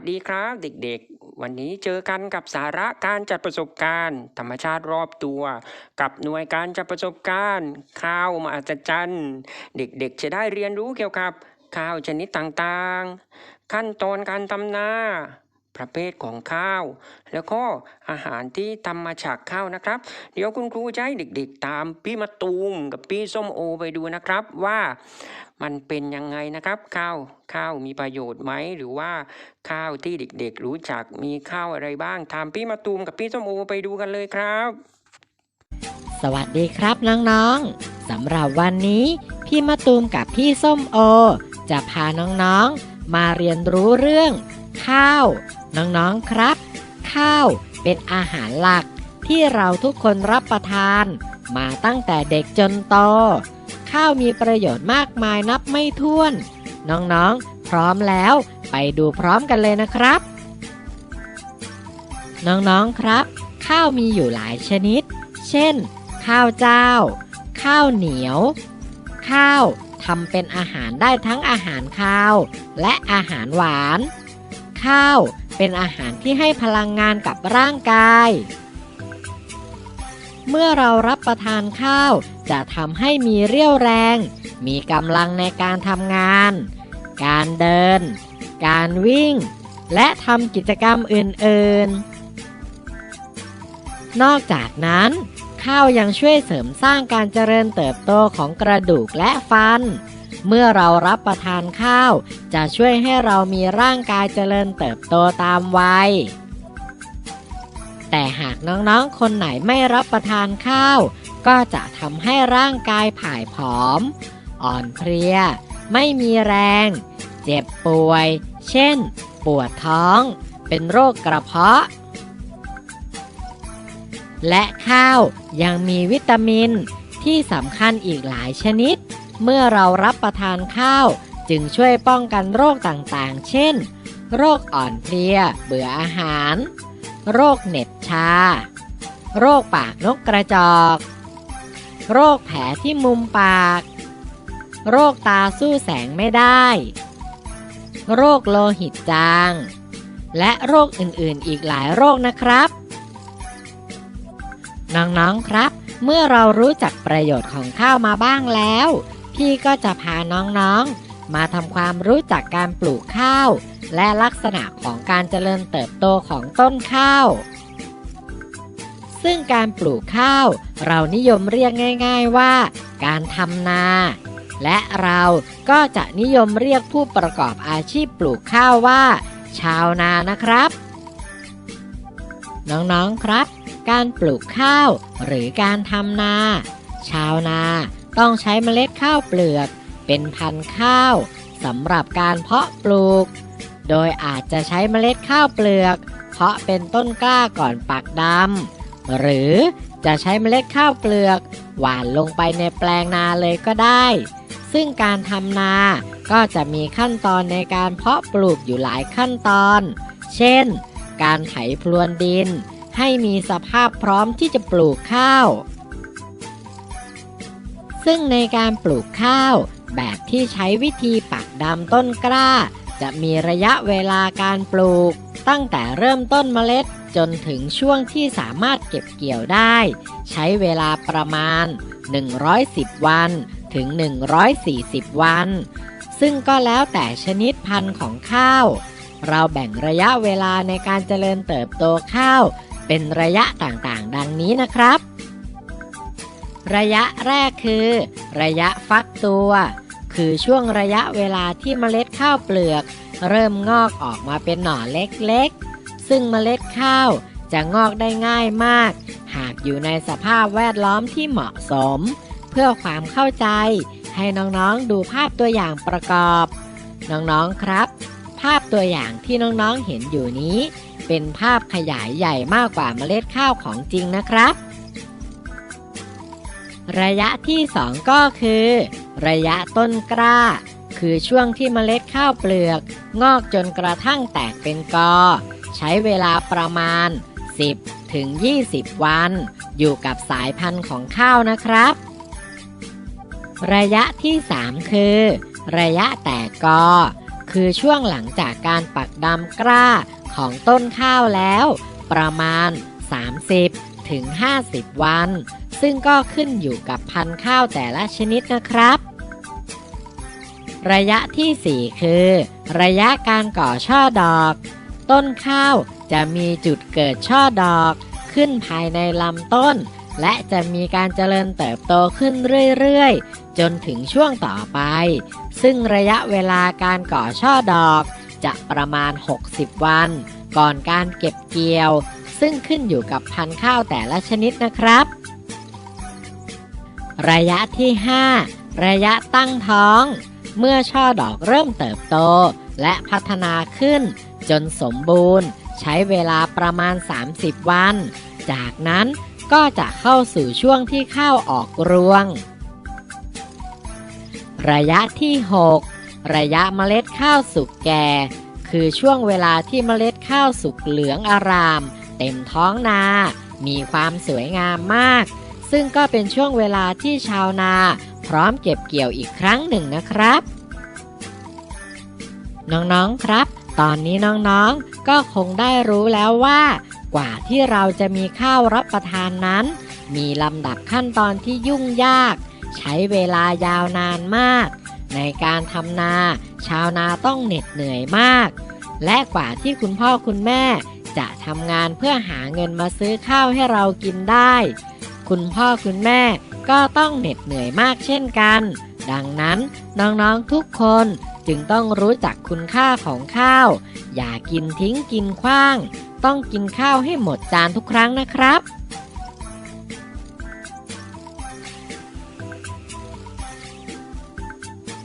สดีครับเด็กๆ วันนี้เจอกันกับสาระการจัดประสบการณ์ ธรรมชาติรอบตัว กับหน่วยการจัดประสบการณ์ ข้าวมหัศจรรย์เด็กๆ จะได้เรียนรู้เกี่ยวกับข้าวชนิดต่างๆ ขั้นตอนการทำนา ประเภทของข้าว แล้วก็อาหารที่ทำมาจากข้าวนะครับ เดี๋ยวคุณครูจะให้เด็กๆ ตามพี่มะตูมกับพี่ส้มโอไปดูนะครับว่า มันเป็นยังไงนะครับ ข้าวข้าวมีประโยชน์ไหมหรือว่าข้าวที่เด็กๆ รู้จักมีข้าวอะไรบ้างตามพี่มาตูมกับพี่ส้มโอไปดูกันเลยครับ สวัสดีครับน้องๆสำหรับวันนี้ พี่มะตูมกับพี่ส้มโอ จะพาน้องๆมาเรียนรู้เรื่อง ข้าว น้องๆครับ ข้าวเป็นอาหารหลักที่เราทุกคนรับประทาน มาตั้งแต่เด็กจนโต ข้าวมีประโยชน์มากมายนับไม่ถ้วน น้องๆ พร้อมแล้วไปดูพร้อมกันเลยนะครับ น้องๆครับ ข้าวมีอยู่หลายชนิด เช่น ข้าวเจ้า ข้าวเหนียว ข้าวทำเป็นอาหารได้ทั้งอาหารข้าว และอาหารหวาน ข้าวเป็นอาหารที่ให้พลังงานกับร่างกาย เมื่อเรารับประทานข้าว จะทำให้มีเรี่ยวแรง มีกำลังในการทำงาน การเดิน การวิ่ง และทำกิจกรรมอื่นๆ นอกจากนั้น ข้าวยังช่วยเสริมสร้างการเจริญเติบโตของกระดูกและฟัน เมื่อเรารับประทานข้าว จะช่วยให้เรามีร่างกายเจริญเติบโตตามวัย แต่หากน้องๆ คนไหนไม่รับประทานข้าว ก็จะทำให้ร่างกายผายผอม อ่อนเพลีย ไม่มีแรง เจ็บป่วย เช่น ปวดท้อง เป็นโรคกระเพาะ และข้าวยังมีวิตามินที่สำคัญอีกหลายชนิด เมื่อเรารับประทานข้าวจึงช่วยป้องกันโรคต่างๆ เช่น โรคอ่อนเพลีย เบื่ออาหาร โรคเหน็บชา โรคปากนกกระจอก โรคแผลที่มุมปาก โรคตาสู้แสงไม่ได้ โรคโลหิตจาง และโรคอื่นๆอีกหลายโรคนะครับ น้องๆครับ เมื่อเรารู้จักประโยชน์ของข้าวมาบ้างแล้ว พี่ก็จะพาน้องๆ มาทำความรู้จักการปลูกข้าว และลักษณะของการเจริญเติบโตของต้นข้าว ซึ่งการปลูกข้าว เรานิยมเรียกง่าย ๆว่า การทำนา และเราก็จะนิยมเรียกผู้ประกอบอาชีพปลูกข้าวว่า ชาวนานะครับ น้องๆครับ การปลูกข้าวหรือการทำนา ชาวนาต้องใช้เมล็ดข้าวเปลือก เป็นพันธุ์ข้าวสำหรับการเพาะปลูก โดยอาจจะใช้เมล็ดข้าวเปลือก เพาะเป็นต้นกล้าก่อนปักดำหรือจะใช้เมล็ดข้าวเปลือก หว่านลงไปในแปลงนาเลยก็ได้ ซึ่งการทำนาก็จะมีขั้นตอนในการเพาะปลูกอยู่หลายขั้นตอน เช่น การไถพรวนดิน ให้มีสภาพพร้อมที่จะปลูกข้าว ซึ่งในการปลูกข้าวแบบที่ใช้วิธีปักดำต้นกล้า จะมีระยะเวลาการปลูก ตั้งแต่เริ่มต้นเมล็ดจนถึงช่วงที่สามารถเก็บเกี่ยวได้ ใช้เวลาประมาณ 110 วันถึง 140 วัน ซึ่งก็แล้วแต่ชนิดพันธุ์ของข้าว เราแบ่งระยะเวลาในการเจริญเติบโตข้าว เป็นระยะต่างๆ ดังนี้นะครับ ระยะแรกคือ ระยะฟักตัว คือช่วงระยะเวลาที่เมล็ดข้าวเปลือก เริ่มงอกออกมาเป็นหน่อเล็กๆ ซึ่งเมล็ดข้าวจะงอกได้ง่ายมาก หากอยู่ในสภาพแวดล้อมที่เหมาะสม เพื่อความเข้าใจ ให้น้องๆดูภาพตัวอย่างประกอบ น้องๆครับ ภาพตัวอย่างที่น้องๆเห็นอยู่นี้ เป็นภาพขยายใหญ่มากกว่าเมล็ดข้าวของจริงนะครับ ระยะที่ 2 ก็คือ ระยะต้นกล้า คือช่วงที่เมล็ดข้าวเปลือก งอกจนกระทั่งแตกเป็นกอ ใช้เวลาประมาณ 10 ถึง 20 วัน อยู่กับสายพันธุ์ของข้าวนะครับ ระยะที่ 3 คือ ระยะแตกกอ คือช่วงหลังจากการปักดำกล้าของต้นข้าวแล้ว ประมาณ 30 ถึง 50 วัน ซึ่งก็ขึ้นอยู่กับพันธุ์ข้าวแต่ละชนิดนะครับ ระยะทีสี่ 4 คือ ระยะการก่อช่อดอก ต้นข้าวจะมีจุดเกิดช่อดอก ขึ้นภายในลำต้น และจะมีการเจริญเติบโตขึ้นเรื่อยๆ จนถึงช่วงต่อไป ซึ่งระยะเวลาการก่อช่อดอก จะประมาณ 60 วัน ก่อนการเก็บเกี่ยว ซึ่งขึ้นอยู่กับพันธุ์ข้าวแต่ละชนิดนะครับ ระยะที่ 5 ระยะตั้งท้อง เมื่อช่อดอกเริ่มเติบโต และพัฒนาขึ้น จนสมบูรณ์ ใช้เวลาประมาณ 30 วัน จากนั้นก็จะเข้าสู่ช่วงที่ข้าวออกรวง ระยะที่ 6 ระยะเมล็ดข้าวสุกแก่ คือช่วงเวลาที่เมล็ดข้าวสุกเหลืองอาราม เต็มท้องนา มีความสวยงามมาก ซึ่งก็เป็นช่วงเวลาที่ชาวนา พร้อมเก็บเกี่ยวอีกครั้งหนึ่งนะครับ น้องๆครับ ตอนนี้น้องๆก็คงได้รู้แล้วว่า กว่าที่เราจะมีข้าวรับประทานนั้น มีลำดับขั้นตอนที่ยุ่งยาก ใช้เวลายาวนานมาก ในการทำนา ชาวนาต้องเหน็ดเหนื่อยมาก และกว่าที่คุณพ่อคุณแม่จะทำงานเพื่อหาเงินมาซื้อข้าวให้เรากินได้ คุณพ่อคุณแม่ก็ต้องเหน็ดเหนื่อยมากเช่นกัน ดังนั้นน้องๆทุกคนจึงต้องรู้จักคุณค่าของข้าว อย่ากินทิ้งกินขว้าง ต้องกินข้าวให้หมดจานทุกครั้งนะครับ